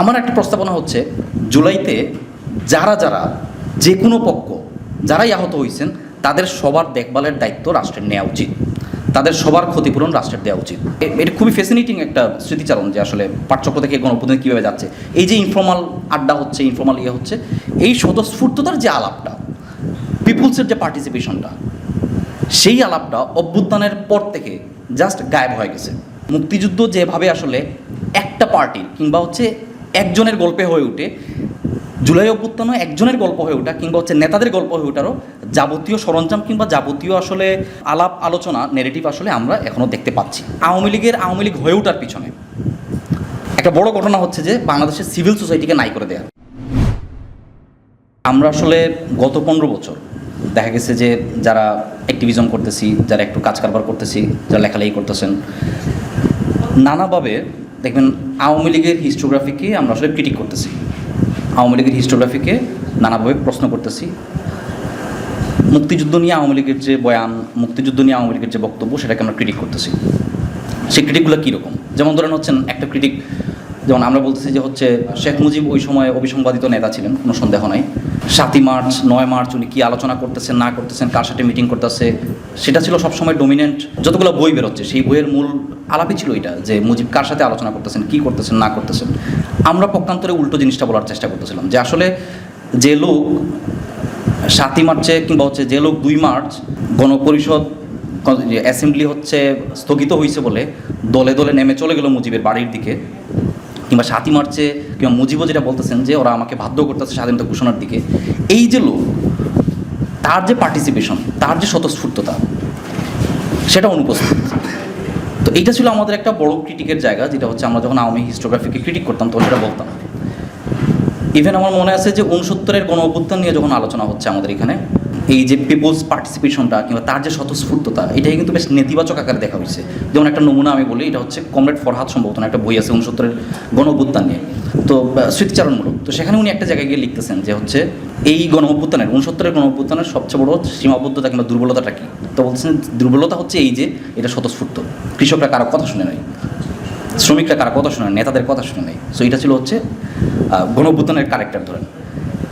আমার একটা প্রস্তাবনা হচ্ছে, জুলাইতে যারা যারা যে কোনো পক্ষ, যারাই আহত হয়েছেন তাদের সবার দেখভালের দায়িত্ব রাষ্ট্রের নেওয়া উচিত। তাদের সবার ক্ষতিপূরণ রাষ্ট্রের দেওয়া উচিত। এটা খুবই ফ্যাসিনেটিং একটা স্মৃতিচারণ যে আসলে পাঠচক্র থেকে গণপ্রতিনিধি কীভাবে যাচ্ছে। এই যে ইনফর্মাল আড্ডা হচ্ছে ইনফর্মাল ইয়ে হচ্ছে, এই স্বতঃস্ফূর্ততার যে আলাপটা পিপুলসের যে পার্টিসিপেশনটা সেই আলাপটা অভ্যুত্থানের পর থেকে জাস্ট গায়েব হয়ে গেছে। মুক্তিযুদ্ধ যেভাবে আসলে একটা পার্টির কিংবা হচ্ছে একজনের গল্পে হয়ে উঠে, জুলাই অভ্যুত্থানও একজনের গল্প হয়ে ওঠা কিংবা হচ্ছে নেতাদের গল্প হয়ে ওঠারও যাবতীয় সরঞ্জাম কিংবা যাবতীয় আসলে আলাপ আলোচনা নেগেটিভ আসলে আমরা এখনও দেখতে পাচ্ছি। আওয়ামী লীগের আওয়ামী লীগ হয়ে ওঠার পিছনে একটা বড় ঘটনা হচ্ছে যে বাংলাদেশের সিভিল সোসাইটিকে নাই করে দেয়া। আমরা আসলে গত পনেরো বছর দেখা গেছে যে যারা অ্যাক্টিভিজম করতেছি, যারা একটু কাজ কারবার করতেছি, যারা লেখালেখি করতেছেন, নানাভাবে দেখবেন আওয়ামী লীগের হিস্টোগ্রাফিকে আমরা আসলে ক্রিটিক করতেছি। আওয়ামী লীগের হিস্টোগ্রাফিকে নানাভাবে প্রশ্ন করতেছি। মুক্তিযুদ্ধ নিয়ে আওয়ামী লীগের যে বয়ান, মুক্তিযুদ্ধ নিয়ে আওয়ামী লীগের যে বক্তব্য, সেটাকে আমরা ক্রিটিক করতেছি। সেই ক্রিটিকগুলো কীরকম যেমন ধরেন হচ্ছেন একটা ক্রিটিক যেমন আমরা বলতেছি যে হচ্ছে শেখ মুজিব ওই সময় অভিসংবাদিত নেতা ছিলেন, কোনো সন্দেহ নাই। সাতই মার্চ, নয় মার্চ উনি কী আলোচনা করতেছেন, না করতেছেন, কার সাথে মিটিং করতেছে, সেটা ছিল সবসময় ডোমিনেন্ট যতগুলো বই বেরোচ্ছে, সেই বইয়ের মূল আলাপই ছিল এটা, যে মুজিব কার সাথে আলোচনা করতেছেন, কী করতেছেন, না করতেছেন। আমরা পক্ষান্তরে উল্টো জিনিসটা বলার চেষ্টা করতেছিলাম, যে আসলে যে লোক সাতই মার্চে কিংবা হচ্ছে যে লোক দুই মার্চ গণপরিষদ অ্যাসেম্বলি হচ্ছে, স্থগিত হয়েছে বলে দলে দলে নেমে চলে গেল মুজিবের বাড়ির দিকে কিংবা সাতই মার্চে কিংবা মুজিবও যেটা বলতেছেন যে ওরা আমাকে বাধ্য করতেছে স্বাধীনতা ঘোষণার দিকে। এই যে লোক, তার যে পার্টিসিপেশন তার যে স্বতঃস্ফূর্ততা, সেটা অনুপস্থিত। তো এইটা ছিল আমাদের একটা বড় ক্রিটিকের জায়গা, যেটা হচ্ছে আমরা যখন আওয়ামী হিস্টোগ্রাফিকে ক্রিটিক করতাম, তখন সেটা বলতাম। ইভেন আমার মনে আছে যে উনসত্তরের গণ অভ্যুত্থান নিয়ে যখন আলোচনা হচ্ছে আমাদের এখানে এই যে পিপলস পার্টিসিপেশনটা কিংবা তার যে স্বতঃস্ফূর্ততা, এটাই কিন্তু বেশ নেতিবাচক আকারে দেখা হয়েছে। যেমন একটা নমুনা আমি বলি, এটা হচ্ছে কমরেড ফরহাদ সম্ভবত একটা বই আছে উনসত্তরের গণ নিয়ে। তো স্মৃতিচারণমূলক। তো সেখানে উনি একটা জায়গায় গিয়ে লিখতেছেন যে হচ্ছে, এই গণ অভ্যুত্থানের উনসত্তরের গণ অভ্যুত্থানের সবচেয়ে বড় সীমাবদ্ধতা কিংবা দুর্বলতাটা কি? তো বলছেন, দুর্বলতা হচ্ছে এই যে, এটা স্বতঃস্ফূর্ত। কৃষকরা কারও কথা শুনে নাই, শ্রমিকরা কারও কথা শুনে নেতাদের কথা শুনে নেই। সো এটা ছিল হচ্ছে গণভূতানের ক্যারেক্টার ধরেন।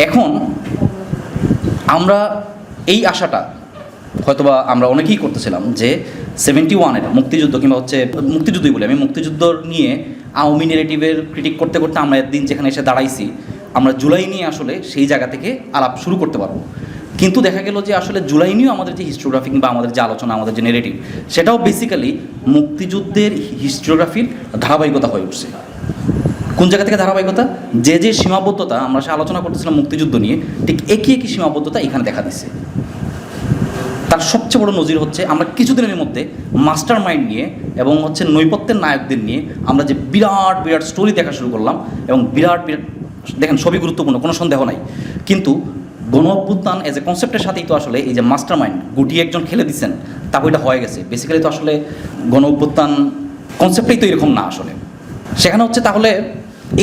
এখন, আমরা এই আশাটা হয়তোবা আমরা অনেকেই করতেছিলাম যে সেভেন্টি ওয়ানের মুক্তিযুদ্ধ কিংবা হচ্ছে মুক্তিযুদ্ধই বলি আমি মুক্তিযুদ্ধ নিয়ে আওয়ামী নেগেটিভের ক্রিটিক করতে করতে আমরা একদিন যেখানে এসে দাঁড়াইছি, আমরা জুলাই নিয়ে আসলে সেই জায়গা থেকে আলাপ শুরু করতে পারব। কিন্তু দেখা গেল যে আসলে জুলাই নিয়েও আমাদের যে হিস্টোগ্রাফি কিংবা আমাদের যে আলোচনা, আমাদের যে নেগেটিভ সেটাও বেসিক্যালি মুক্তিযুদ্ধের হিস্টোগ্রাফির ধারাবাহিকতা হয়ে উঠছে। কোন জায়গা থেকে ধারাবাহিকতা? যে যে সীমাবদ্ধতা আমরা সে আলোচনা করতেছিলাম মুক্তিযুদ্ধ নিয়ে, ঠিক একই একই সীমাবদ্ধতা এখানে দেখা দিচ্ছে তার সবচেয়ে বড় নজির হচ্ছে আমরা কিছুদিনের মধ্যে মাস্টার মাইন্ড নিয়ে এবং হচ্ছে নৈপথ্যের নায়কদের নিয়ে আমরা যে বিরাট বিরাট স্টোরি দেখা শুরু করলাম এবং বিরাট বিরাট, দেখেন সবই গুরুত্বপূর্ণ, কোনো সন্দেহ নাই। কিন্তু গণ অভ্যুত্থান এজ এ কনসেপ্টের সাথেই তো আসলে এই যে মাস্টার মাইন্ড গুটিয়ে একজন খেলে দিচ্ছেন তা বইটা হয়ে গেছে। বেসিক্যালি তো আসলে গণ অভ্যুত্থান কনসেপ্টেই তো এরকম না আসলে। সেখানে হচ্ছে তাহলে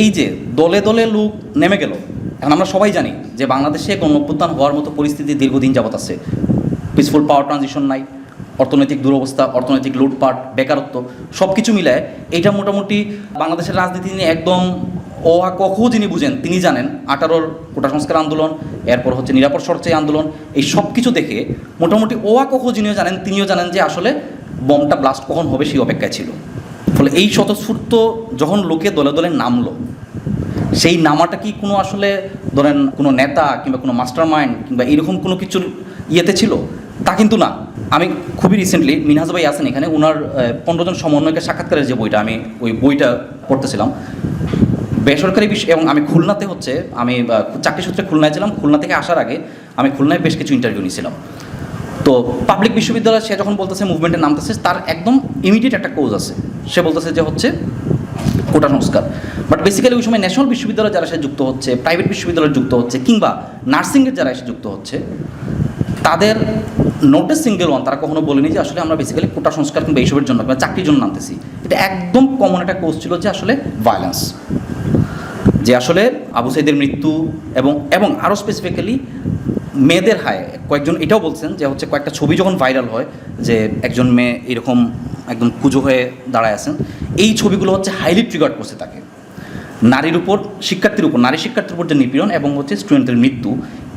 এই যে দলে দলে লোক নেমে গেল, এখন আমরা সবাই জানি যে বাংলাদেশে গণ অভ্যুত্থান হওয়ার মতো পরিস্থিতি দীর্ঘদিন যাবৎ আছে। পিসফুল পাওয়ার ট্রানজিশন নাই, অর্থনৈতিক দুরবস্থা, অর্থনৈতিক লুটপাট, বেকারত্ব সব কিছু মিলায় এটা মোটামুটি বাংলাদেশের রাজনীতি নিয়ে একদম ও আ কখ যিনি বুঝেন তিনি জানেন। আঠারোর কোটা সংস্কার আন্দোলন, এরপর হচ্ছে নিরাপদ সরচাই আন্দোলন, এই সব কিছু দেখে মোটামুটি ও আ কখ যিনিও জানেন, তিনিও জানেন যে আসলে বমটা ব্লাস্ট কখন হবে সেই অপেক্ষায় ছিল। ফলে এই স্বতঃস্ফূর্ত যখন লোকে দলে দলে নামলো, সেই নামাটা কি কোনো আসলে ধরেন কোনো নেতা কিংবা কোনো মাস্টার মাইন্ড কিংবা এরকম কোনো কিছুর ইয়েতে ছিল? তা কিন্তু না। আমি খুবই রিসেন্টলি মিনহাজ ভাই আছেন এখানে ওনার পনেরো জন সমন্বয়কের সাক্ষাৎকারের যে বইটা, আমি ওই বইটা পড়তেছিলাম। বেসরকারি বিষয় এবং আমি খুলনাতে হচ্ছে, আমি চাকরি সূত্রে খুলনায় ছিলাম। খুলনা থেকে আসার আগে আমি খুলনায় বেশ কিছু ইন্টারভিউ নিয়েছিলাম। তো পাবলিক বিশ্ববিদ্যালয় সে যখন বলতেছে মুভমেন্টে নামতেছে, তার একদম ইমিডিয়েট একটা কোজ আছে। সে বলতেছে যে হচ্ছে কোটা সংস্কার। বাট বেসিক্যালি ওই সময় ন্যাশনাল বিশ্ববিদ্যালয় যারা এসে যুক্ত হচ্ছে প্রাইভেট বিশ্ববিদ্যালয় যুক্ত হচ্ছে, কিংবা নার্সিংয়ের যারা এসে যুক্ত হচ্ছে, তাদের নোটিস সিঙ্গেল ওয়ান তারা কখনো বলেনি যে আসলে আমরা বেসিক্যালি কোটা সংস্কার কিংবা এইসবের জন্য কিংবা চাকরির জন্য নামতেছি। এটা একদম কমন একটা কোর্স ছিল যে আসলে ভায়োলেন্স যে আসলে আবু সাইদের মৃত্যু এবং এবং আরও স্পেসিফিক্যালি মেয়েদের হায়। কয়েকজন এটাও বলছেন যে হচ্ছে কয়েকটা ছবি যখন ভাইরাল হয়, যে একজন মেয়ে এরকম একদম পুজো হয়ে দাঁড়ায় আছেন। এই ছবিগুলো হচ্ছে হাইলি ট্রিগার্ড করছে তাকে। নারীর উপর, শিক্ষার্থীর উপর, নারী শিক্ষার্থীর উপর যে নিপীড়ন এবং হচ্ছে স্টুডেন্টের মৃত্যু,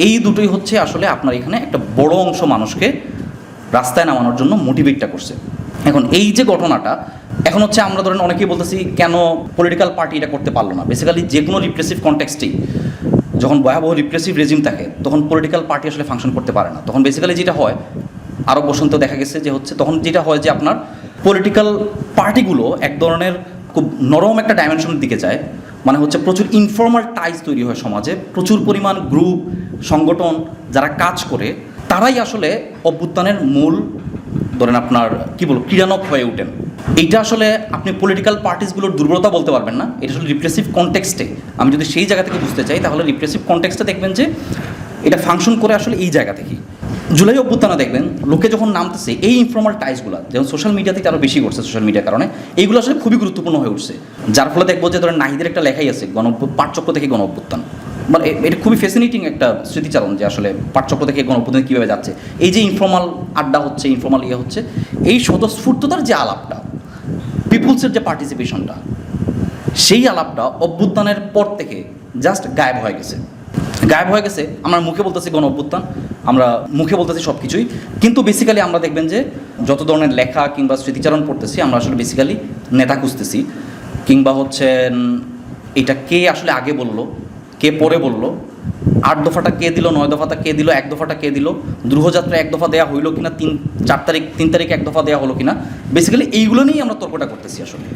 এই দুটোই হচ্ছে আসলে আপনার এখানে একটা বড় অংশ মানুষকে রাস্তায় নামানোর জন্য মোটিভেটটা করছে। এখন এই যে ঘটনাটা, এখন হচ্ছে আমরা ধরেন অনেকেই বলতেছি, কেন পলিটিক্যাল পার্টি এটা করতে পারল না? বেসিক্যালি যে কোনো রিপ্রেসিভ কনটেক্সটেই যখন ভয়াবহ রিপ্রেসিভ রেজিম থাকে, তখন পলিটিক্যাল পার্টি আসলে ফাংশন করতে পারে না। তখন বেসিক্যালি যেটা হয় আরও বসন্ত দেখা গেছে যে হচ্ছে, তখন যেটা হয় যে আপনার পলিটিক্যাল পার্টিগুলো এক ধরনের খুব নরম একটা ডাইমেনশনের দিকে যায়। মানে হচ্ছে প্রচুর ইনফর্মাল টাইজ তৈরি হয় সমাজে, প্রচুর পরিমাণ গ্রুপ সংগঠন যারা কাজ করে, তারাই আসলে অভ্যুত্থানের মূল ধরেন আপনার, কি বলব, ক্রীড়ানক হয়ে ওঠেন। এইটা আসলে আপনি পলিটিক্যাল পার্টিসগুলোর দুর্বলতা বলতে পারবেন না। এটা আসলে রিপ্রেসিভ কনটেক্সটে আমি যদি সেই জায়গা থেকে বুঝতে চাই, তাহলে রিপ্রেসিভ কনটেক্সটে দেখবেন যে এটা ফাংশন করে আসলে এই জায়গা থেকেই। জুলাই অভ্যুত্থানে দেখবেন, লোকে যখন নামতেছে, এই ইনফর্মাল টাইসগুলো যেমন সোশ্যাল মিডিয়াতে আরও বেশি করছে সোশ্যাল মিডিয়ার কারণে, এইগুলো আসলে খুবই গুরুত্বপূর্ণ হয়ে উঠছে। যার ফলে দেখব যে ধরেন নাহিদের একটা লেখাই আছে, গণ পাঠচক্র থেকে গণ অভ্যুত্থান। মানে এটা খুবই ফ্যাসিনেটিং একটা স্মৃতিচারণ যে আসলে পাঠচক্র থেকে গণ অভ্যুত্থান কীভাবে যাচ্ছে। এই যে ইনফর্মাল আড্ডা হচ্ছে ইনফর্মাল ইয়ে হচ্ছে, এই স্বতঃস্ফূর্ততার যে আলাপটা পিপুলসের যে পার্টিসিপেশনটা সেই আলাপটা অভ্যুত্থানের পর থেকে জাস্ট গায়েব হয়ে গেছে। গায়েব হয়ে গেছে, আমরা মুখে বলতেছি গণ অভ্যুত্থান, আমরা মুখে বলতেছি সব কিছুই কিন্তু বেসিক্যালি আমরা দেখবেন যে যত ধরনের লেখা কিংবা স্মৃতিচারণ পড়তেছি, আমরা আসলে বেসিক্যালি নেতা খুঁজতেছি। কিংবা হচ্ছে এটা কে আসলে আগে বলল, কে পরে বলল, আট দফাটা কে দিল, নয় দফাটা কে দিল, এক দফাটা কে দিল, দ্রুহযাত্রা এক দফা দেওয়া হইল কিনা, তিন, চার তারিখ, তিন তারিখ এক দফা দেওয়া হলো কিনা বেসিক্যালি এইগুলো নিয়েই আমরা তর্কটা করতেছি আসলে।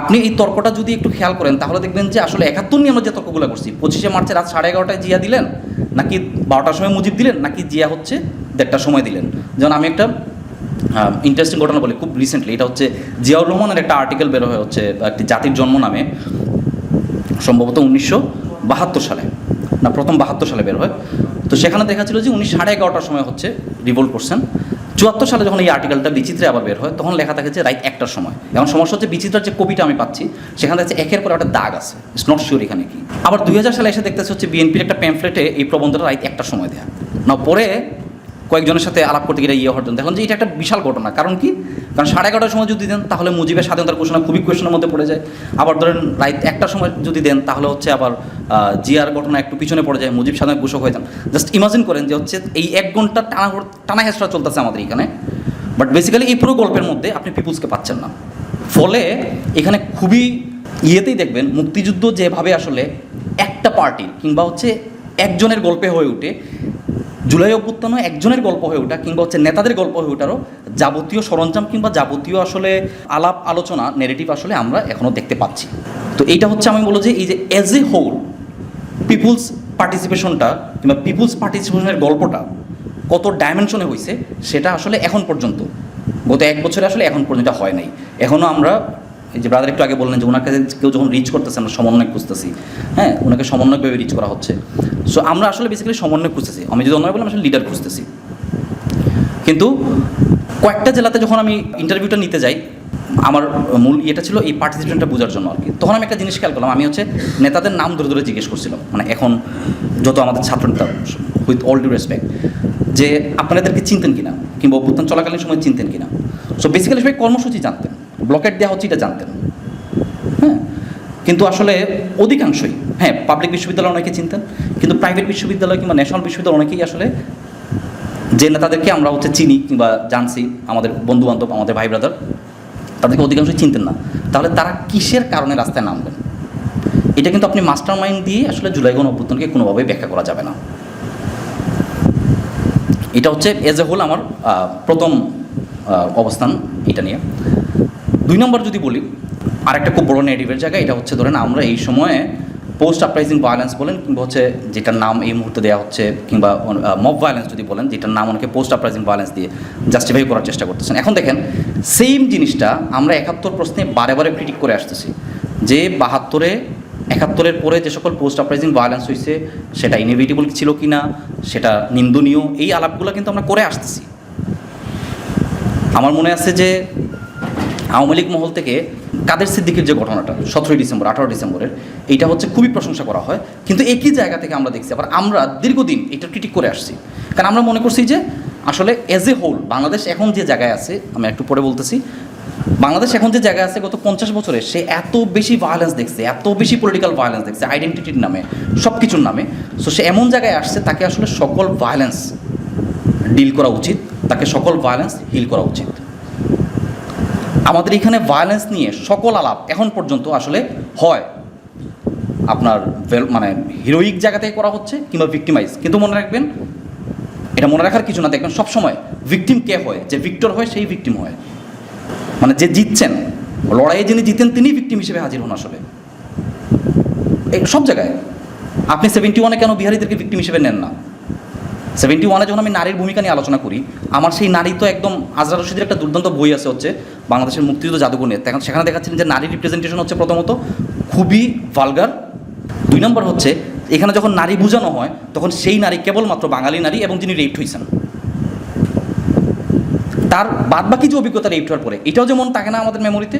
আপনি এই তর্কটা যদি একটু খেয়াল করেন, তাহলে দেখবেন যে আসলে একাত্তর নিয়ে আমরা যে তর্কগুলো করছি। পঁচিশে মার্চে রাত সাড়ে এগারোটায় জিয়া দিলেন, নাকি বারোটার সময় মুজিব দিলেন, নাকি জিয়া হচ্ছে দেড়টার সময় দিলেন? যেমন আমি একটা ইন্টারেস্টিং ঘটনা বলি খুব রিসেন্টলি এটা হচ্ছে জিয়াউর রহমানের একটা আর্টিকেল বের হয়ে হচ্ছে, একটি জাতির জন্ম নামে, সম্ভবত উনিশশো বাহাত্তর সালে। না, প্রথম বাহাত্তর সালে বের হয়। তো সেখানে দেখা ছিল যে উনি সাড়ে এগারোটার সময় হচ্ছে রিভোল্ট করছেন। চুয়াত্তর সালে যখন এই আর্টিকেলটা বিচিত্রে আবার বের হয়, তখন লেখা থাকে যে রাইট একটার সময়। এখন সমস্যা হচ্ছে বিচিত্রার যে কবিটা আমি পাচ্ছি, সেখানে দেখছে একের পর একটা দাগ আছে। ইটস নট শিওর এখানে কি। আবার দুই হাজার সালে এসে দেখতেছে হচ্ছে বিএনপির একটা প্যাম্পলেটে এই প্রবন্ধটা রাইট একটার সময় দেয়া। না পরে কয়েকজনের সাথে আলাপ করতে গিয়ে ইয়ে হওয়ার জন্য। দেখলাম যে এটা একটা বিশাল ঘটনা। কারণ কি? কারণ সাড়ে এগারোটার সময় যদি দেন, তাহলে মুজিবের স্বাধীনতার ঘোষণা খুবই কোয়েশনের মধ্যে পড়ে যায়। আবার ধরেন রাইট একটার সময় যদি দেন, তাহলে হচ্ছে আবার জিয়ার ঘটনা একটু পিছনে পড়ে যায়, মুজিব স্বাধীন ঘোষক হয়ে যান। জাস্ট ইমাজিন করেন যে হচ্ছে এই এক ঘণ্টা টানা টানা হেসরা চলতেছে আমাদের এখানে। বাট বেসিক্যালি এই পুরো গল্পের মধ্যে আপনি পিপুলসকে পাচ্ছেন না। ফলে এখানে খুবই ইয়েতেই দেখবেন, মুক্তিযুদ্ধ যেভাবে আসলে একটা পার্টি কিংবা হচ্ছে একজনের গল্পে হয়ে ওঠে জুলাই অভ্যুত্থানও একজনের গল্প হয়ে ওঠা কিংবা হচ্ছে নেতাদের গল্প হয়ে ওঠারও যাবতীয় সরঞ্জাম কিংবা যাবতীয় আসলে আলাপ আলোচনা নেগেটিভ আসলে আমরা এখনও দেখতে পাচ্ছি। তো এইটা হচ্ছে আমি বলব যে এই যে অ্যাজ এ হোল পিপুলস পার্টিসিপেশনটা কিংবা পিপুলস পার্টিসিপেশনের গল্পটা কত ডাইমেনশনে হয়েছে সেটা আসলে এখন পর্যন্ত, গত এক বছরে আসলে এখন পর্যন্ত হয় নাই। এখনও আমরা, এই যে ব্রাদার একটু আগে বললেন যে ওনার কাছে কেউ যখন রিচ করতেছে, আমরা সমন্বয় খুঁজতেছি। হ্যাঁ ওনাকে সমন্বয়ভাবে রিচ করা হচ্ছে। সো আমরা আসলে বেসিক্যালি সমন্বয় খুঁজতেছি। আমি যদি অন্যায় বললাম আসলে লিডার খুঁজতেছি। কিন্তু কয়েকটা জেলাতে যখন আমি ইন্টারভিউটা নিতে যাই, আমার মূল ইয়েটা ছিল এই পার্টিসিপেন্টটা বোঝার জন্য আর কি তখন আমি একটা জিনিস খেয়াল করলাম, আমি হচ্ছে নেতাদের নাম ধরে ধরে জিজ্ঞেস করছিলাম। মানে এখন যত আমাদের ছাত্র নেতা উইথ অল ডিউ রেসপেক্ট যে আপনাদেরকে চিনতেন কিনা? কিংবা অভ্যুত্থান চলাকালীন সময় চিনতেন কিনা? সো বেসিক্যালি সবাই কর্মসূচি জানতেন। ব্লকেট দেওয়া হচ্ছে এটা জানতেন। হ্যাঁ? কিন্তু আসলে অধিকাংশই হ্যাঁ পাবলিক বিশ্ববিদ্যালয় অনেকে চিনতেন, কিন্তু প্রাইভেট বিশ্ববিদ্যালয় কিংবা ন্যাশনাল বিশ্ববিদ্যালয় অনেকেই আসলে যে নেতাদেরকে আমরা হচ্ছে চিনি কিংবা জানছি, আমাদের বন্ধু বান্ধব আমাদের ভাই ব্রাদার তাদেরকে অধিকাংশই চিনতেন না। তাহলে তারা কিসের কারণে রাস্তায় নামবেন? এটা কিন্তু আপনি মাস্টার মাইন্ড দিয়ে আসলে জুলাই গণ অভ্যুত্থানকে কোনোভাবেই ব্যাখ্যা করা যাবে না। এটা হচ্ছে এজ এ হোল আমার প্রথম অবস্থান এটা নিয়ে। দুই নম্বর যদি বলি, আরেকটা খুব বড় নেগেটিভের জায়গা, এটা হচ্ছে ধরেন আমরা এই সময়ে পোস্ট আপরাইজিং ভায়োলেন্স বলেন কিংবা হচ্ছে যেটার নাম এই মুহূর্তে দেওয়া হচ্ছে কিংবা মব ভায়োলেন্স যদি বলেন, যেটার নাম অনেকে পোস্ট আপরাইজিং ভায়োলেন্স দিয়ে জাস্টিফাই করার চেষ্টা করতেছেন। এখন দেখেন সেম জিনিসটা আমরা একাত্তর প্রশ্নে বারে বারে ক্রিটিক করে আসতেছি। যে বাহাত্তরে, একাত্তরের পরে যে সকল পোস্ট আপরাইজিং ভায়োলেন্স হয়েছে সেটা ইনএভিটেবল ছিল কি না, সেটা নিন্দনীয়, এই আলাপগুলো কিন্তু আমরা করে আসতেছি। আমার মনে আছে যে আওয়ামী লীগ মহল থেকে কাদের সিদ্দিকের যে ঘটনাটা, সতেরোই ডিসেম্বর, আঠারো ডিসেম্বরের, এইটা হচ্ছে খুবই প্রশংসা করা হয়। কিন্তু একই জায়গা থেকে আমরা দেখছি, আবার আমরা দীর্ঘদিন এটা ক্রিটিক করে আসছি। কারণ আমরা মনে করছি যে, আসলে এজ এ হোল বাংলাদেশ এখন যে জায়গায় আছে, আমি একটু পরে বলতেছি, বাংলাদেশ এখন যে জায়গায় আছে গত পঞ্চাশ বছরে সে এত বেশি ভায়োলেন্স দেখছে, এত বেশি পলিটিক্যাল ভায়োলেন্স দেখছে আইডেন্টিটির নামে সব কিছুর নামে। সো সে এমন জায়গায় আসছে, তাকে আসলে সকল ভায়োলেন্স ডিল করা উচিত, তাকে সকল ভায়োলেন্স হিল করা উচিত। আমাদের এখানে ভায়োলেন্স নিয়ে সকল আলাপ এখন পর্যন্ত আসলে হয়। আপনার মানে হিরোইক জায়গা থেকে করা হচ্ছে কিংবা ভিক্টিমাইজ কিন্তু মনে রাখবেন, এটা মনে রাখার কিছু না, দেখবেন সবসময় ভিকটিম কে হয়? যে ভিক্টর হয়, সেই ভিকটিম হয়। মানে যে জিতছেন, লড়াইয়ে যিনি জিতেন তিনি ভিকটিম হিসেবে হাজির হন আসলে। সব জায়গায়। আপনি সেভেন্টি ওয়ানে কেন বিহারিদেরকে ভিকটিম হিসেবে নেন না? সেভেন্টি ওয়ানে যখন আমি নারীর ভূমিকা নিয়ে আলোচনা করি, আমার সেই নারী তো একদম আজরা রশিদের একটা দুর্দান্ত বই আছে হচ্ছে বাংলাদেশের মুক্তিযুদ্ধ জাদুঘর নিয়ে। তখন সেখানে দেখাচ্ছেন যে নারী রিপ্রেজেন্টেশন হচ্ছে প্রথমত খুবই ভালগার দুই নম্বর হচ্ছে, এখানে যখন নারী বোঝানো হয়, তখন সেই নারী কেবলমাত্র বাঙালি নারী এবং যিনি রেপড হয়েছেন তার বাদবাকি যে অভিজ্ঞতা রেপড হওয়ার পরে, এটাও যেমন থাকে না আমাদের মেমোরিতে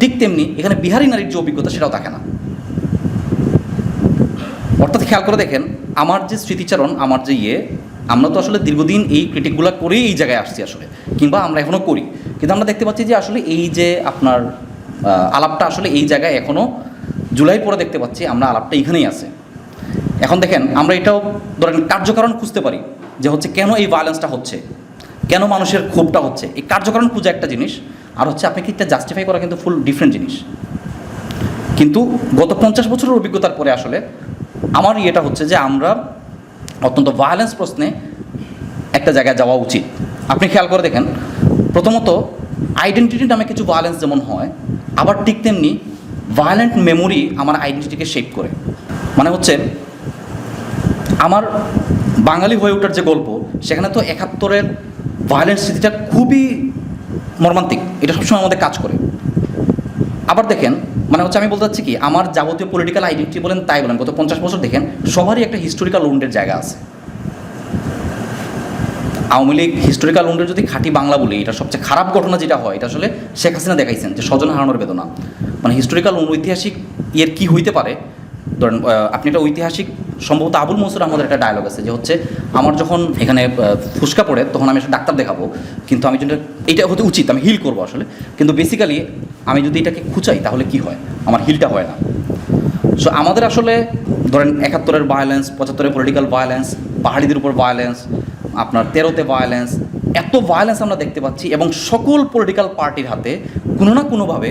ঠিক তেমনি এখানে বিহারি নারীর যে অভিজ্ঞতা সেটাও থাকে না। অর্থাৎ খেয়াল করে দেখেন, আমার যে স্মৃতিচারণ, আমার যে ইয়ে আমরা তো আসলে দীর্ঘদিন এই ক্রিটিকগুলো করেই এই জায়গায় আসছি আসলে, কিংবা আমরা এখনও করি। কিন্তু আমরা দেখতে পাচ্ছি যে আসলে এই যে আপনার আলাপটা আসলে এই জায়গায় এখনও জুলাই পরে দেখতে পাচ্ছি আমরা আলাপটা এখানেই আছে। এখন দেখেন, আমরা এটাও ধরেন কার্যকারণ খুঁজতে পারি যে হচ্ছে কেন এই ভায়োলেন্সটা হচ্ছে, কেন মানুষের ক্ষোভটা হচ্ছে। এই কার্যকারণ খুঁজে একটা জিনিস, আর হচ্ছে আপনাকে এটা জাস্টিফাই করা কিন্তু ফুল ডিফারেন্ট জিনিস। কিন্তু গত পঞ্চাশ বছরের অভিজ্ঞতার পরে আসলে আমার ইয়েটা হচ্ছে যে আমরা অত্যন্ত ভায়োলেন্স প্রশ্নে একটা জায়গায় যাওয়া উচিত। আপনি খেয়াল করে দেখেন, প্রথমত আইডেন্টিটি নামে কিছু ভায়োলেন্স যেমন হয়, আবার ঠিক তেমনি ভায়োলেন্ট মেমোরি আমার আইডেন্টিটিকে শেপ করে। মানে হচ্ছে, আমার বাঙালি হয়ে ওঠার যে গল্প, সেখানে তো একাত্তরের ভায়োলেন্স স্মৃতিটা খুবই মর্মান্তিক। এটা সবসময় আমাদের কাজ করে। আবার দেখেন মানে হচ্ছে আমি বলতে চাচ্ছি কি, আমার যাবতীয় পলিটিক্যাল আইডেন্টিটি বলেন তাই বলেন, গত পঞ্চাশ বছর দেখেন, সবারই একটা হিস্টোরিক্যাল উন্ডের জায়গা আছে। আওয়ামী লীগ হিস্টোরিক্যাল উন্ডের যদি খাঁটি বাংলা বলি, এটা সবচেয়ে খারাপ ঘটনা যেটা হয়, এটা আসলে শেখ হাসিনা দেখাইছেন যে স্বজন হারানোর বেদনা। মানে হিস্টোরিক্যাল ঐতিহাসিক ইয়ের কি হইতে পারে? ধরেন আপনি একটা ঐতিহাসিক, সম্ভবত আবুল মনসুর আহমদের একটা ডায়লগ আছে যে হচ্ছে, আমার যখন এখানে ফুসকা পড়ে, তখন আমি ডাক্তার দেখাবো, কিন্তু আমি যেটা, এটা হতে উচিত, আমি হিল করব আসলে। কিন্তু বেসিক্যালি আমি যদি এটাকে খুঁচাই, তাহলে কি হয়? আমার হিলটা হয় না। সো আমাদের আসলে ধরেন একাত্তরের ভায়োলেন্স পঁচাত্তরের পলিটিক্যাল ভায়োলেন্স পাহাড়িদের উপর ভায়োলেন্স আপনার তেরোতে ভায়োলেন্স এত ভায়োলেন্স আমরা দেখতে পাচ্ছি এবং সকল পলিটিক্যাল পার্টির হাতে কোনো না কোনোভাবে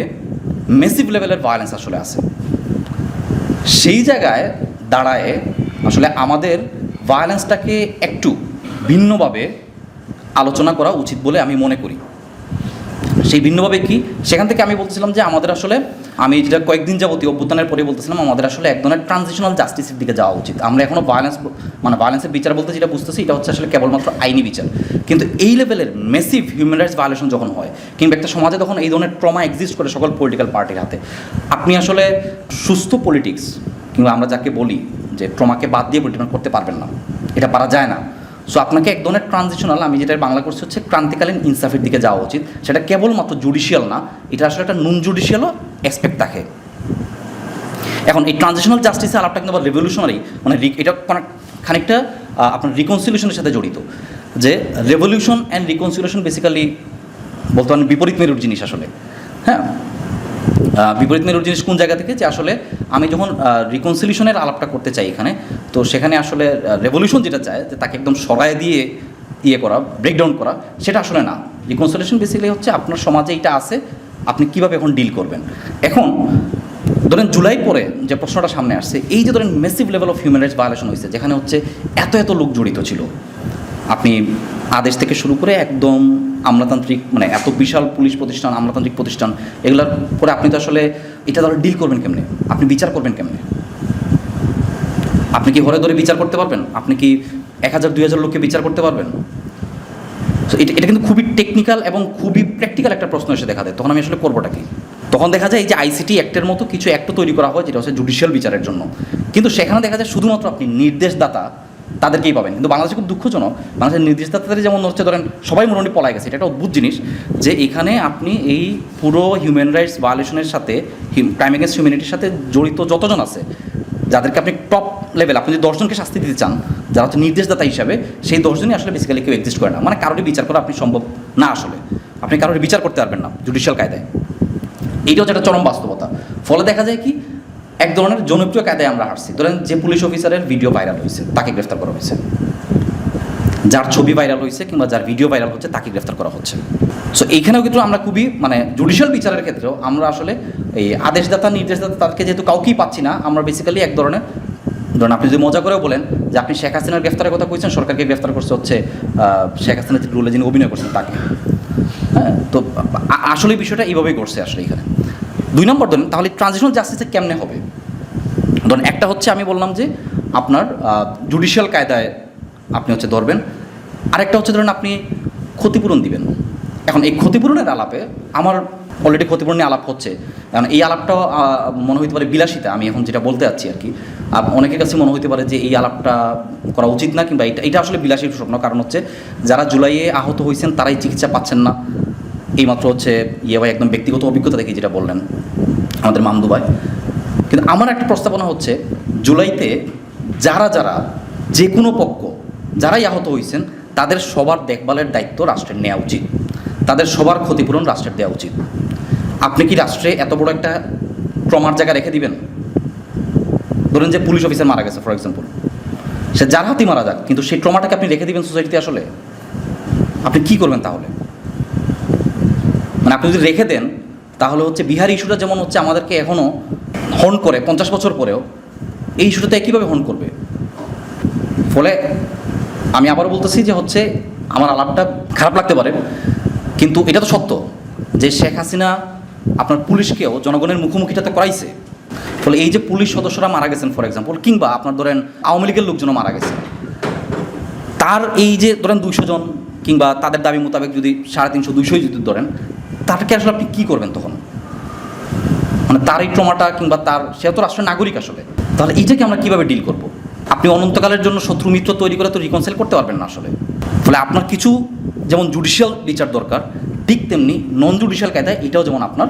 মেসিভ লেভেলের ভায়োলেন্স আসলে আছে। সেই জায়গায় দাঁড়ায় আসলে আমাদের ভায়োলেন্সটাকে একটু ভিন্নভাবে আলোচনা করা উচিত বলে আমি মনে করি। সেই ভিন্নভাবে কি? সেখান থেকে আমি বলতেছিলাম যে আমাদের আসলে, আমি যেটা কয়েকদিন যাবতীয় অভ্যুত্থানের পরে বলতেছিলাম, আমাদের আসলে এক ধরনের ট্রানজিশনাল জাস্টিসের দিকে যাওয়া উচিত। আমরা এখনও ভায়োলেন্স মানে ভায়োলেন্সের বিচার বলতে যেটা বুঝতেছি, এটা হচ্ছে আসলে কেবলমাত্র আইনি বিচার। কিন্তু এই লেভেলের মেসিভ হিউম্যান রাইটস ভায়োলেশন যখন হয়, কিংবা একটা সমাজে তখন এই ধরনের ট্রমা এক্সিস্ট করে সকল পলিটিক্যাল পার্টির হাতে, আপনি আসলে সুস্থ পলিটিক্স কিংবা আমরা যাকে বলি যে ট্রমাকে বাদ দিয়ে পলিটিক্যাল করতে পারবেন না। এটা পারা যায় না। সো আপনাকে এক ধরনের ট্রানজিশনাল আমি যেটা বাংলা করছি হচ্ছে ক্রান্তিকালীন ইনসাফের দিকে যাওয়া উচিত। সেটা কেবলমাত্র জুডিশিয়াল না, এটা আসলে একটা নন জুডিশিয়ালও অ্যাসপেক্ট থাকে। এখন এই ট্রানজিশনাল জাস্টিসের আলাপটা কিন্তু আবার রেভলিউশনারি মানে এটা খানিকটা আপনার রিকনসিলিউশনের সাথে জড়িত। যে রেভলিউশন অ্যান্ড রিকনসিলিউশন বেসিক্যালি বলতে পারেন বিপরীত মেরুর জিনিস আসলে। হ্যাঁ? বিপরীত মেরুর জিনিস কোন জায়গা থেকে? যে আসলে আমি যখন রিকনসিলিউশনের আলাপটা করতে চাই এখানে, তো সেখানে আসলে রেভলিউশন যেটা চায়, যে তাকে একদম সরায় দিয়ে ইয়ে করা ব্রেকডাউন করা, সেটা আসলে না। রিকনসিলিউশন বেসিক্যালি হচ্ছে আপনার সমাজে এটা আছে, আপনি কীভাবে এখন ডিল করবেন। এখন, ধরেন জুলাই পরে যে প্রশ্নটা সামনে আসছে, এই যে ধরেন massive level of human rights violation হয়েছে, যেখানে হচ্ছে এত এত লোক জড়িত ছিল। আপনি আদেশ থেকে শুরু করে একদম আমলাতান্ত্রিক মানে এত বিশাল পুলিশ প্রতিষ্ঠান, আমলাতান্ত্রিক প্রতিষ্ঠান, এগুলোর পরে আপনি তো আসলে এটা ধরে ডিল করবেন কেমনে? আপনি বিচার করবেন কেমনে? আপনি কি ঘরে ধরে বিচার করতে পারবেন? আপনি কি এক হাজার, দুই হাজার লোককে বিচার করতে পারবেন? এটা এটা কিন্তু খুবই টেকনিক্যাল এবং খুবই প্র্যাকটিক্যাল একটা প্রশ্ন এসে দেখা দেয়। তখন আমি আসলে করবোটা কি? তখন দেখা যায় এই যে আইসিটি অ্যাক্টের মতো কিছু অ্যাক্ট তৈরি করা হয় যেটা হচ্ছে জুডিশিয়াল বিচারের জন্য। কিন্তু সেখানে দেখা যায় শুধুমাত্র আপনি নির্দেশদাতা তাদেরকেই পাবেন। কিন্তু বাংলাদেশে খুব দুঃখজনক, বাংলাদেশের নির্দেশদাতাদের যেমন হচ্ছে, ধরেন সবাই মোটামুটি পলায় গেছে, এটা একটা অদ্ভুত জিনিস যে এখানে আপনি এই পুরো হিউম্যান রাইটস ভায়োলেশনের সাথে ক্রাইম এগেন্স্ট হিউম্যানিটির সাথে জড়িত যতজন আছে, যাদেরকে আপনি টপ লেভেল আপনি যদি দশজনকে শাস্তি দিতে চান, যারা হচ্ছে নির্দেশদাতা হিসাবে, সেই দশজনই আসলে বেসিক্যালি কেউ এক্সিস্ট করে না। মানে কারোরই বিচার করা আপনি সম্ভব না আসলে। আপনি কারোর বিচার করতে পারবেন না জুডিশিয়াল কায়দায়। এইটা হচ্ছে একটা চরম বাস্তবতা। ফলে দেখা যায় কি এক ধরনের জনপ্রিয় কায়দায় আমরা হারছি ধরেন যে পুলিশ অফিসারের ভিডিও ভাইরাল হয়েছে, তাকে গ্রেফতার করা হয়েছে। যার ছবি ভাইরাল হয়েছে কিংবা যার ভিডিও ভাইরাল হচ্ছে, তাকে গ্রেফতার করা হচ্ছে। সো এইখানেও কিন্তু আমরা খুবই মানে জুডিশিয়াল বিচারের ক্ষেত্রেও আমরা আসলে এই আদেশদাতা নির্দেশদাতা তাদেরকে যেহেতু কাউকেই পাচ্ছি না, আমরা বেসিক্যালি এক ধরনের, ধরুন আপনি যদি মজা করেও বলেন যে আপনি শেখ হাসিনার গ্রেফতারের কথা কইছেন, সরকারকে গ্রেফতার করছে হচ্ছে শেখ হাসিনার যে রোলে যিনি অভিনয় করছেন তাকে। হ্যাঁ তো আসলে বিষয়টা এইভাবেই করছে আসলে এখানে। দুই নম্বর ধরেন, তাহলে ট্রানজিশনাল জাস্টিসে কেমনে হবে? ধরুন একটা হচ্ছে আমি বললাম যে আপনার জুডিশিয়াল কায়দায় আপনি হচ্ছে ধরবেন। আরেকটা হচ্ছে ধরুন আপনি ক্ষতিপূরণ দিবেন। এখন এই ক্ষতিপূরণের আলাপে আমার অলরেডি ক্ষতিপূরণ নিয়ে আলাপ হচ্ছে। কারণ এই আলাপটাও আহ, মনে হইতে পারে বিলাসিতা আমি এখন যেটা বলতে যাচ্ছি আর কি। অনেকের কাছে মনে হইতে পারে যে এই আলাপটা করা উচিত না কিংবা এটা এটা আসলে বিলাসীর স্বপ্ন কারণ হচ্ছে যারা জুলাইয়ে আহত হয়েছেন তারাই চিকিৎসা পাচ্ছেন না। এইমাত্র হচ্ছে ইয়ে ভাই একদম ব্যক্তিগত অভিজ্ঞতা দেখি যেটা বললেন আমাদের মামদু ভাই। কিন্তু আমার একটা প্রস্তাবনা হচ্ছে, জুলাইতে যারা যারা যে কোনো পক্ষ, যারাই আহত হয়েছেন তাদের সবার দেখভালের দায়িত্ব রাষ্ট্রের নেওয়া উচিত। তাদের সবার ক্ষতিপূরণ রাষ্ট্রের দেওয়া উচিত। আপনি কি রাষ্ট্রে এত বড় একটা ট্রমার জায়গা রেখে দিবেন? ধরেন যে পুলিশ অফিসার মারা গেছে ফর এক্সাম্পল সে যার হাতি মারা যাক, কিন্তু সেই ট্রমাটাকে আপনি রেখে দিবেন সোসাইটিতে আসলে? আপনি কি করবেন তাহলে? মানে আপনি যদি রেখে দেন, তাহলে হচ্ছে বিহার ইস্যুটা যেমন হচ্ছে আমাদেরকে এখনও হর্ন করে, পঞ্চাশ বছর পরেও এই ইস্যুটাতে কীভাবে হর্ন করবে? ফলে আমি আবার বলতেছি যে হচ্ছে আমার আলাপটা খারাপ লাগতে পারে, কিন্তু এটা তো সত্য যে শেখ হাসিনা আপনার পুলিশকেও জনগণের মুখোমুখিটাতে করাইছে। ফলে এই যে পুলিশ সদস্যরা মারা গেছেন ফর এক্সাম্পল কিংবা আপনার ধরেন আওয়ামী লীগের লোকজনও মারা গেছে। তার এই যে ধরেন দুইশো জন কিংবা তাদের দাবি মোতাবেক যদি সাড়ে তিনশো, দুইশোই যদি ধরেন তাকে আসলে আপনি কী করবেন তখন? মানে তার এই ট্রমাটা কিংবা তার, সে তো রাষ্ট্রের নাগরিক আসলে। তাহলে এইটাকে আমরা কীভাবে ডিল করব? আপনি অনন্তকালের জন্য শত্রু মিত্র তৈরি করে তো রিকনসাইল করতে পারবেন না আসলে। ফলে আপনার কিছু যেমন জুডিশিয়াল বিচার দরকার, ঠিক তেমনি নন জুডিশিয়াল কায়দায় এটাও যেমন আপনার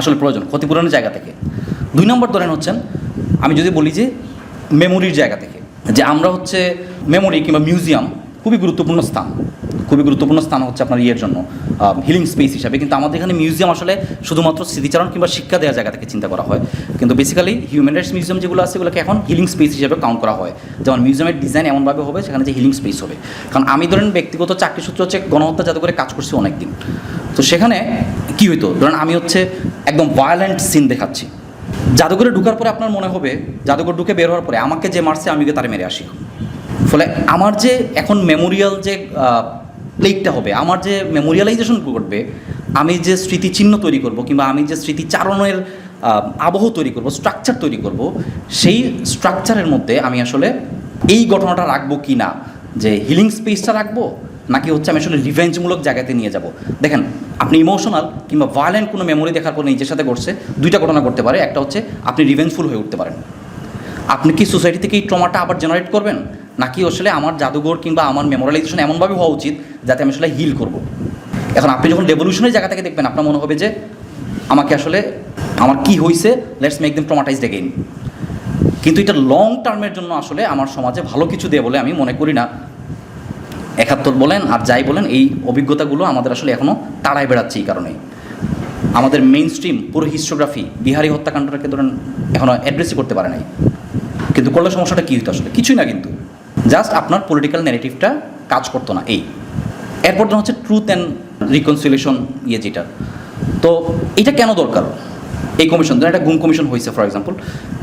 আসলে প্রয়োজন, ক্ষতিপূরণের জায়গা থেকে। দুই নম্বর ধরেন হচ্ছেন, আমি যদি বলি যে মেমোরির জায়গা থেকে, যে আমরা হচ্ছে মেমোরি কিংবা মিউজিয়াম খুবই গুরুত্বপূর্ণ স্থান। খুবই গুরুত্বপূর্ণ স্থান হচ্ছে আপনার ইয়ের জন্য হিলিং স্পেস হিসাবে। কিন্তু আমাদের এখানে মিউজিয়াম আসলে শুধুমাত্র স্মৃতিচারণ কিংবা শিক্ষা দেওয়ার জায়গা থেকে চিন্তা করা হয়। কিন্তু বেসিক্যালি হিউম্যান রাইটস মিউজিয়াম যেগুলো আছে সেগুলোকে এখন হিলিং স্পেস হিসাবে কাউন্ট করা হয়। যেমন মিউজিয়ামের ডিজাইন এমনভাবে হবে, সেখানে যে হিলিং স্পেস হবে। কারণ আমি ধরেন ব্যক্তিগত চাকরি সূত্র হচ্ছে গণহত্যা জাদুঘরে কাজ করছি অনেক দিন তো সেখানে কী হইতো? ধরেন আমি হচ্ছে একদম ভায়োলেন্ট সিন দেখাচ্ছি। জাদুঘরে ঢুকার পরে আপনার মনে হবে, জাদুঘর ঢুকে বের হওয়ার পরে আমাকে যে মারছে, আমি তারে মেরে আসি। ফলে আমার যে এখন মেমোরিয়াল যে প্লেটটা হবে। আমার যে মেমোরিয়ালাইজেশন ঘটবে, আমি যে স্মৃতিচিহ্ন তৈরি করব কিংবা আমি যে স্মৃতিচারণের আবহ তৈরি করব স্ট্রাকচার তৈরি করব, সেই স্ট্রাকচারের মধ্যে আমি আসলে এই ঘটনাটা রাখব কি না? যে হিলিং স্পেসটা রাখব, নাকি হচ্ছে আমি আসলে রিভেঞ্জমূলক জায়গাতে নিয়ে যাব? দেখেন, আপনি ইমোশনাল কিংবা ভায়োলেন্ট কোনো মেমোরি দেখার পর নিজের সাথে ঘটছে, দুইটা ঘটনা করতে পারে। একটা হচ্ছে আপনি রিভেঞ্জফুল হয়ে উঠতে পারেন। আপনি কি সোসাইটি থেকে এই ট্রমাটা আবার জেনারেট করবেন? নাকি আসলে আমার জাদুঘর কিংবা আমার মেমোরালাইজেশন এমনভাবে হওয়া উচিত যাতে আমি আসলে হিল করব। এখন আপনি যখন রেভলিউশনের জায়গা থেকে দেখবেন, আপনার মনে হবে যে আমাকে আসলে আমার কি হয়েছে let's make them traumatized again কিন্তু এটা লং টার্মের জন্য আসলে আমার সমাজে ভালো কিছু দেয় বলে আমি মনে করি না। একাত্তর বলেন আর যাই বলেন, এই অভিজ্ঞতাগুলো আমাদের আসলে এখনও তাড়ায় বেড়াচ্ছে এই কারণে। আমাদের মেইন স্ট্রিম পুরো হিস্টোগ্রাফি বিহারি হত্যাকাণ্ডটাকে ধরেন এখনও অ্যাড্রেসই করতে পারে নাই। কিন্তু করলে সমস্যাটা কী হতো আসলে? কিছুই না কিন্তু। জাস্ট আপনার পলিটিক্যাল ন্যারেটিভটা কাজ করতো না, এই। এরপর ধরুন হচ্ছে ট্রুথ অ্যান্ড রিকনসিলেশন ইয়ে যেটা। তো এটা কেন দরকার? এই কমিশন ধরেন একটা গুম কমিশন হয়েছে ফর এক্সাম্পল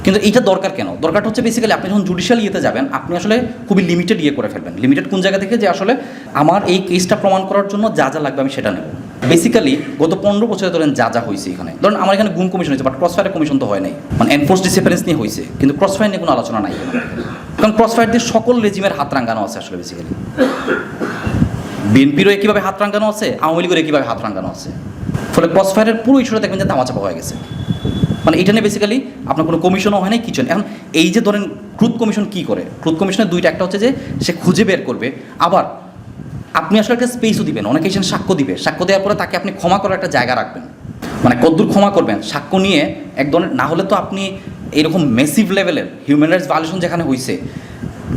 কিন্তু এইটা দরকার কেন? দরকারটা হচ্ছে বেসিক্যালি আপনি যখন জুডিশিয়াল ইয়েতে যাবেন, আপনি আসলে খুবই লিমিটেড ইয়ে করে ফেলবেন। লিমিটেড কোন জায়গা থেকে? যে আসলে আমার এই কেসটা প্রমাণ করার জন্য যা যা লাগবে আমি সেটা নেব। বেসিক্যালি গত পনেরো বছরে ধরেন যা যা হয়েছে এখানে। ধরেন আমার এখানে গুম কমিশন হয়েছে বাট ক্রসফায়ার কমিশন তো হয় নাই। মানে এনফোর্স ডিসিফারেন্স নিয়ে হয়েছে, কিন্তু ক্রসফায়ার নিয়ে কোনো আলোচনা নাই। কারণ ক্রসফায়ার দিয়ে সকল রেজিমের হাত রাঙ্গানো আছে আসলে বেসিক্যালি বিএনপিরও একইভাবে হাত রাঙ্গানো আছে, আওয়ামী লীগের একইভাবে হাত রাঙ্গানো আছে। ফলে ক্রসফায়ারের পুরো ইস্যুটা দেখবেন যে দামাচাপা হয়ে গেছে। মানে এটা নিয়ে বেসিক্যালি আপনার কোনো কমিশনও হয় নাই, কিছু এখন এই যে ধরেন ক্রুথ কমিশন কী করে? ক্রুথ কমিশনের দুইটা, একটা হচ্ছে যে সে খুঁজে বের করবে। আবার আপনি আসলে একটা স্পেসও দিবেন, অনেকে এসে সাক্ষ্য দিবে। সাক্ষ্য দেওয়ার পরে তাকে আপনি ক্ষমা করার একটা জায়গা রাখবেন। মানে কদ্দূর ক্ষমা করবেন। সাক্ষ্য নিয়ে এক ধরনের না হলে তো আপনি এরকম মেসিভ লেভেলের হিউম্যান রাইটস ভায়োলেশন যেখানে হয়েছে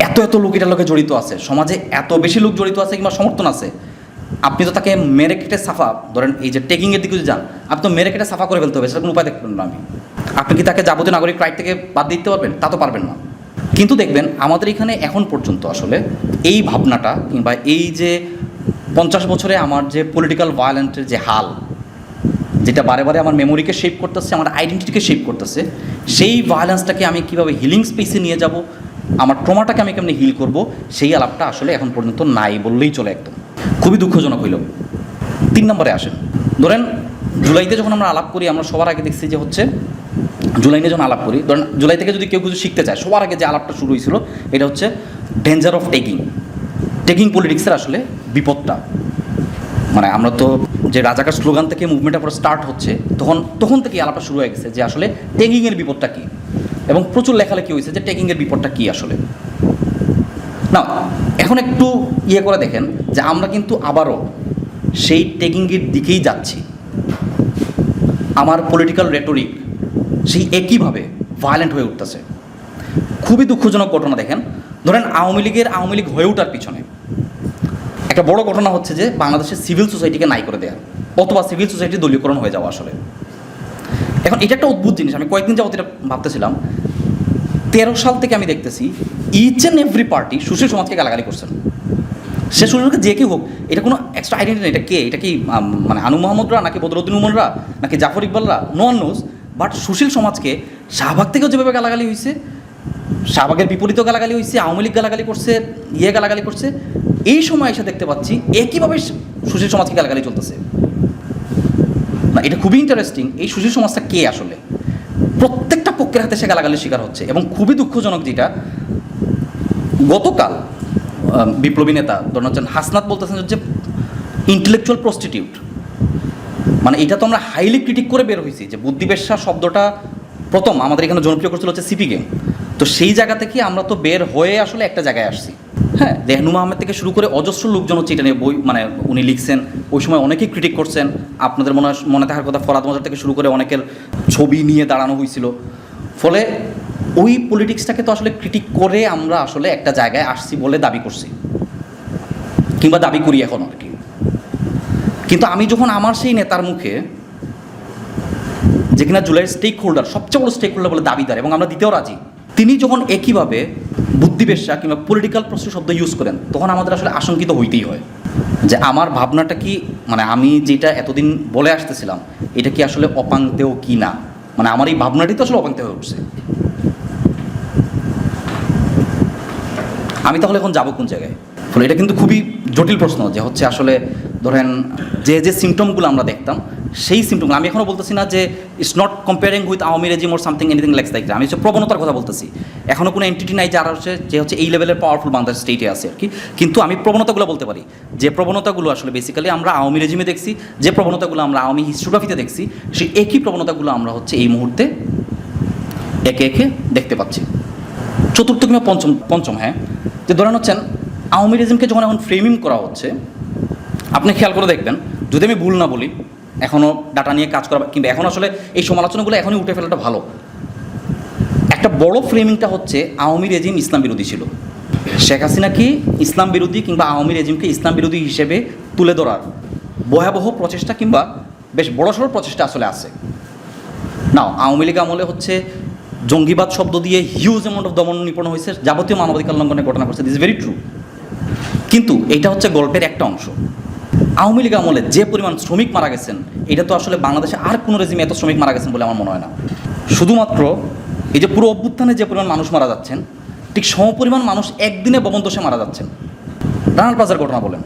এত এত লোক এটার লোকে জড়িত আছে। সমাজে এত বেশি লোক জড়িত আছে কিংবা সমর্থন আছে। আপনি তো তাকে মেরে কেটে সাফা, ধরেন এই যে টেকিংয়ের দিকে যদি যান, আপনি তো মেরে কেটে সাফা করে ফেলতে হবে সেটা কোনো উপায় দেখবেন না আমি আপনি কি তাকে যাবতীয় নাগরিক রাইট থেকে বাদ দিতে পারবেন? তা তো পারবেন না। কিন্তু দেখবেন আমাদের এখানে এখন পর্যন্ত আসলে এই ভাবনাটা কিংবা এই যে পঞ্চাশ বছরে আমার যে পলিটিক্যাল ভায়োলেন্টের যে হাল, যেটা বারে বারে আমার মেমোরিকে শেপ করতেছে, আমার আইডেন্টিটিকে শেপ করতেছে, সেই ভায়োলেন্সটাকে আমি কীভাবে হিলিং স্পেসে নিয়ে যাব আমার ট্রমাটাকে আমি কেমনি হিল করব? সেই আলাপটা আসলে এখন পর্যন্ত নাই বললেই চলে একদম। খুবই দুঃখজনক হইল। তিন নম্বরে আসেন। ধরেন, জুলাইতে যখন আমরা আলাপ করি, আমরা সবার আগে দেখছি যে হচ্ছে জুলাই যখন আলাপ করি, ধরেন জুলাই থেকে যদি কেউ কিছু শিখতে চায়, সবার আগে যে আলাপটা শুরু হয়েছিল, এটা হচ্ছে ডেঞ্জার অফ টেকিং টেকিং পলিটিক্সের আসলে বিপদটা। মানে আমরা তো যে রাজাকার স্লোগান থেকে মুভমেন্টটা পুরো স্টার্ট হচ্ছে, তখন তখন থেকে আলাপটা শুরু হয়ে গেছে যে আসলে টেকিংয়ের বিপদটা কী? এবং প্রচুর লেখালেখি হয়েছে যে টেকিংয়ের বিপদটা কী আসলে। না এখন একটু ইয়ে করে দেখেন যে আমরা কিন্তু আবারও সেই টেকিংয়ের দিকেই যাচ্ছি। আমার পলিটিক্যাল রেটরিক সেই একইভাবে ভায়োলেন্ট হয়ে উঠতেছে। খুবই দুঃখজনক ঘটনা দেখেন। ধরেন আওয়ামী লীগের আওয়ামী লীগ হয়ে ওঠার পিছনে একটা বড় ঘটনা হচ্ছে যে বাংলাদেশের সিভিল সোসাইটিকে নাই করে দেয়া, অথবা সিভিল সোসাইটি দলীয়করণ হয়ে যাওয়া আসলে। এখন এটা একটা অদ্ভুত জিনিস, আমি কয়েকদিন যাবত এটা ভাবতেছিলাম তেরো সাল থেকে আমি দেখতেছি ইচ অ্যান্ড এভরি পার্টি সুশীল সমাজকে গালাগালি করছেন সে সুশীলকে যে কেউ হোক, এটা কোনো এক্সট্রা আইডেন্টি এটা কে? এটা কি মানে আনু মোহাম্মদরা নাকি বদরুদ্দিন উমনরা নাকি জাফর ইকবালরা? নো নোজ বাট সুশীল সমাজকে শাহবাগ থেকেও যেভাবে গালাগালি হয়েছে শাহবাগের বিপরীতেও গালাগালি হয়েছে আওয়ামী লীগ গালাগালি করছে ইয়ে গালাগালি করছে, এই সময় এসে দেখতে পাচ্ছি একইভাবে সুশীল সমাজকে গালাগালি চলতেছে। না, এটা খুবই ইন্টারেস্টিং এই সুশীল সমাজটা কে আসলে? প্রত্যেকটা পক্ষের হাতে সে গালাগালির শিকার হচ্ছে এবং খুবই দুঃখজনক যেটা, গতকাল বিপ্লবী নেতা ধরেন হাসনাত বলতেছেন যে ইন্টেলেকচুয়াল প্রস্টিটিউট মানে এটা তো আমরা হাইলি ক্রিটিক করে বের হয়েছি যে বুদ্ধিবেশ্যা শব্দটা প্রথম আমাদের এখানে জনপ্রিয় করছিল হচ্ছে সিপি গেম তো সেই জায়গা থেকে আমরা তো বের হয়ে আসলে একটা জায়গায় আসছি। হ্যাঁ দেহনুমা আহমেদ থেকে শুরু করে অজস্র লোকজন হচ্ছে এটা নিয়ে বই মানে উনি লিখছেন। ওই সময় অনেকেই ক্রিটিক করছেন। আপনাদের মনে মনে থাকার কথা ফরাদ মজার থেকে শুরু করে অনেকের ছবি নিয়ে দাঁড়ানো হয়েছিল। ফলে ওই পলিটিক্সটাকে তো আসলে ক্রিটিক করে আমরা আসলে একটা জায়গায় আসছি বলে দাবি করছি। কিংবা দাবি করি এখন আর কি। কিন্তু আমি যখন আমার সেই নেতার মুখে যে কিনা জুলাইয়ের স্টেক হোল্ডার সবচেয়ে বড় স্টেক হোল্ডার বলে দাবিদার, এবং আমরা দিতেও রাজি, তিনি যখন একইভাবে বুদ্ধিবেশ্যা কিংবা পলিটিক্যাল প্রশ্ন শব্দ ইউজ করেন, তখন আমাদের আসলে আশঙ্কিত হইতেই হয়। যে আমার ভাবনাটা কি মানে আমি যেটা এতদিন বলে আসতেছিলাম, এটা কি আসলে অপাঙ্ক্তেও কি না? মানে আমার এই ভাবনাটি তো আসলে অবান্ত হয়ে উঠছে। আমি তাহলে এখন যাব কোন জায়গায়? ফলে এটা কিন্তু খুবই জটিল প্রশ্ন যে হচ্ছে আসলে ধরেন যে যে সিমটমগুলো আমরা দেখতাম সেই সিমটমগুলো আমি এখনও বলতেছি না যে it's not comparing with Awami regime or something anything like like আমি হচ্ছে প্রবণতার কথা বলতেছি। এখনও কোনো এন্টিটি নাই যারা হচ্ছে যে হচ্ছে এই লেভেলের পাওয়ারফুল বাংলাদেশ স্টেটে আছে আর কি। কিন্তু আমি প্রবণতাগুলো বলতে পারি। যে প্রবণতাগুলো আসলে বেসিক্যালি আমরা আওয়ামী রেজিমে দেখছি, যে প্রবণতাগুলো আমরা আওয়ামী হিস্টোগ্রাফিতে দেখছি, সেই একই প্রবণতাগুলো আমরা হচ্ছে এই মুহূর্তে একে একে দেখতে পাচ্ছি। চতুর্থ কিংবা পঞ্চম পঞ্চম হ্যাঁ। যে ধরেন হচ্ছেন আওয়ামী রেজিমকে যখন এখন ফ্রেমিং করা হচ্ছে, আপনি খেয়াল করে দেখবেন, যদি আমি ভুল না বলি এখনও ডাটা নিয়ে কাজ করা কিংবা এখন আসলে এই সমালোচনাগুলো এখনই উঠে ফেলাটা ভালো। একটা বড় ফ্রেমিংটা হচ্ছে আওয়ামী রেজিম ইসলাম বিরোধী ছিল। শেখ হাসিনা কি ইসলাম বিরোধী কিংবা আওয়ামী রেজিমকে ইসলাম বিরোধী হিসেবে তুলে ধরার ভয়াবহ প্রচেষ্টা কিংবা বেশ বড়সড় প্রচেষ্টা আসলে আছে। নাও আওয়ামী লীগ আমলে হচ্ছে জঙ্গিবাদ শব্দ দিয়ে হিউজ অ্যামাউন্ট অফ দমন নিপন্ন হয়েছে, যাবতীয় মানবাধিকার লঙ্ঘনের ঘটনা ঘটছে। দিস ভেরি ট্রু কিন্তু এটা হচ্ছে গল্পের একটা অংশ। আওয়ামী লীগ আমলে যে পরিমাণ শ্রমিক মারা গেছেন এটা তো আসলে বাংলাদেশে আর কোনো রেজিমে এত শ্রমিক মারা গেছেন বলে আমার মনে হয় না। শুধুমাত্র এই যে পুরো অভ্যুত্থানে যে পরিমাণ মানুষ মারা যাচ্ছেন, ঠিক সমপরিমাণ মানুষ একদিনে ববন্দোষে মারা যাচ্ছেন। রানার প্লাজার ঘটনা বলেন।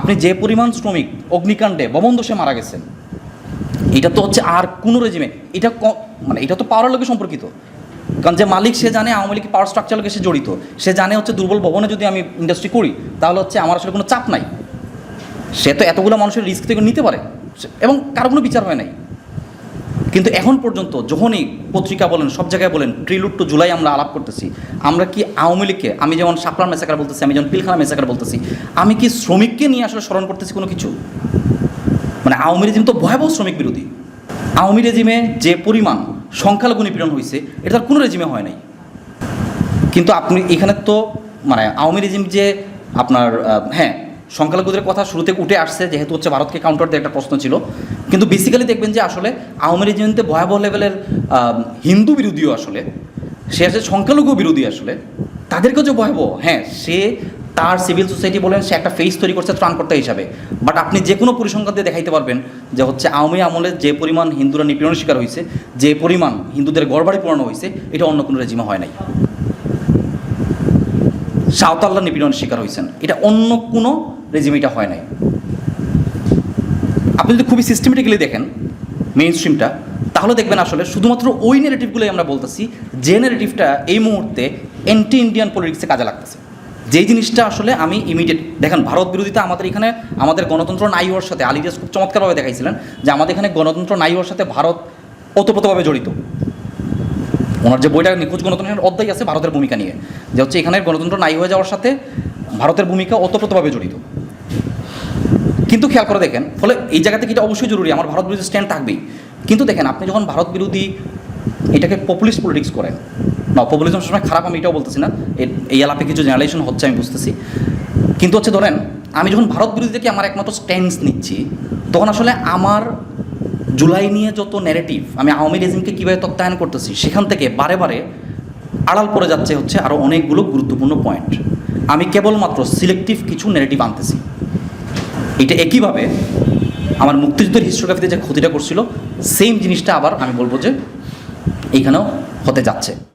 আপনি যে পরিমাণ শ্রমিক অগ্নিকাণ্ডে ববন্দোষে মারা গেছেন, এটা তো হচ্ছে আর কোনো রেজিমে এটা মানে এটা তো পাওয়ার লোকে সম্পর্কিত। কারণ যে মালিক সে জানে আওয়ামী লীগ পাওয়ার স্ট্রাকচার লোকে সে জড়িত। সে জানে হচ্ছে দুর্বল ভবনে যদি আমি ইন্ডাস্ট্রি করি, তাহলে হচ্ছে আমার আসলে কোনো চাপ নাই। সে তো এতগুলো মানুষের রিস্ক থেকে নিতে পারে। এবং কারও কোনো বিচার হয় নাই। কিন্তু এখন পর্যন্ত যখনই পত্রিকা বলেন, সব জায়গায় বলেন ট্রিলুট টু জুলাই আমরা আলাপ করতেছি, আমরা কি আওয়ামী লীগকে, আমি যেমন সাপলার মেসাকার বলতেছি, আমি যেমন পিলখানা মেসাকার বলতেছি, আমি কি শ্রমিককে নিয়ে আসলে স্মরণ করতেছি কোনো কিছু? মানে আওয়ামী রেজিম তো ভয়াবহ শ্রমিক বিরোধী। আওয়ামী রেজিমে যে পরিমাণ সংখ্যালঘু নিপীড়ন হয়েছে, এটা তার কোনো রেজিমে হয় নাই। কিন্তু আপনি এখানে তো মানে আওয়ামী রেজিম যে আপনার হ্যাঁ সংখ্যালঘুদের কথা শুরু থেকে উঠে আসছে, যেহেতু হচ্ছে ভারতকে কাউন্টার দিয়ে একটা প্রশ্ন ছিল। কিন্তু বেসিক্যালি দেখবেন যে আসলে আওয়ামী রেজিমেন্টে ভয়াবহ লেভেলের হিন্দু বিরোধীও আসলে, সে আসলে সংখ্যালঘু বিরোধী আসলে, তাদেরকেও যে ভয়াবহ হ্যাঁ সে তার সিভিল সোসাইটি বলেন, সে একটা ফেস তৈরি করছে ত্রাণকর্তা হিসাবে। বাট আপনি যে কোনো পরিসংখ্যান দিয়ে দেখাইতে পারবেন যে হচ্ছে আওয়ামী আমলে যে পরিমাণ হিন্দুরা নিপীড়নের শিকার হয়েছে যে পরিমাণ হিন্দুদের গড়বাড়ি পুরানো হয়েছে এটা অন্য কোনো রেজিমে হয় নাই। সাঁওতাল্লা নিপীড়নের শিকার হয়েছেন। এটা অন্য কোনো রেজিমে এটা হয় নাই। আপনি যদি খুবই সিস্টেমেটিক্যালি দেখেন মেইন স্ট্রিমটা তাহলে দেখবেন আসলে শুধুমাত্র ওই নেগেটিভগুলোই আমরা বলতেছি, যে নেগেটিভটা এই মুহূর্তে অ্যান্টি ইন্ডিয়ান পলিটিক্সে কাজে লাগতেছে। যেই জিনিসটা আসলে আমি ইমিডিয়েট দেখেন, ভারত বিরোধিতা আমাদের এখানে আমাদের গণতন্ত্র নাই হওয়ার সাথে আলিজাস খুব চমৎকারভাবে দেখাইছিলেন যে আমাদের এখানে গণতন্ত্র নাই হওয়ার সাথে ভারত ওতপ্রোতভাবে জড়িত। ওনার যে বইটা নিখোঁজ গণতন্ত্রের অধ্যায় আছে ভারতের ভূমিকা নিয়ে, যে হচ্ছে এখানে গণতন্ত্র নাই হয়ে যাওয়ার সাথে ভারতের ভূমিকা ওতপ্রোতভাবে জড়িত। কিন্তু খেয়াল করে দেখেন, ফলে এই জায়গা থেকে এটা অবশ্যই জরুরি, আমার ভারত বিরোধী স্ট্যান্ড থাকবেই। কিন্তু দেখেন, আপনি যখন ভারত বিরোধী এটাকে পপুলিস্ট পলিটিক্স করেন, না পপুলিজম সবসময় খারাপ, আমি এটাও বলতেছি না এই এলাপে কিছু জেনারেশন হচ্ছে, আমি বুঝতেছি। কিন্তু হচ্ছে ধরেন, আমি যখন ভারত বিরোধী থেকে আমার একমাত্র স্ট্যান্স নিচ্ছি, তখন আসলে আমার জুলাই নিয়ে যত ন্যারেটিভ আমি আওয়ামী রেজিমকে কীভাবে তত্ত্বায়ন করতেছি, সেখান থেকে বারে বারে আড়াল পড়ে যাচ্ছে হচ্ছে আরও অনেকগুলো গুরুত্বপূর্ণ পয়েন্ট আমি কেবলমাত্র সিলেক্টিভ কিছু ন্যারেটিভ আনতেছি। এটা একইভাবে আমার মুক্তিযুদ্ধের হিস্টোগ্রাফিতে যে ক্ষতিটা করছিল সেম জিনিসটা আবার আমি বলব যে এইখানেও হতে যাচ্ছে।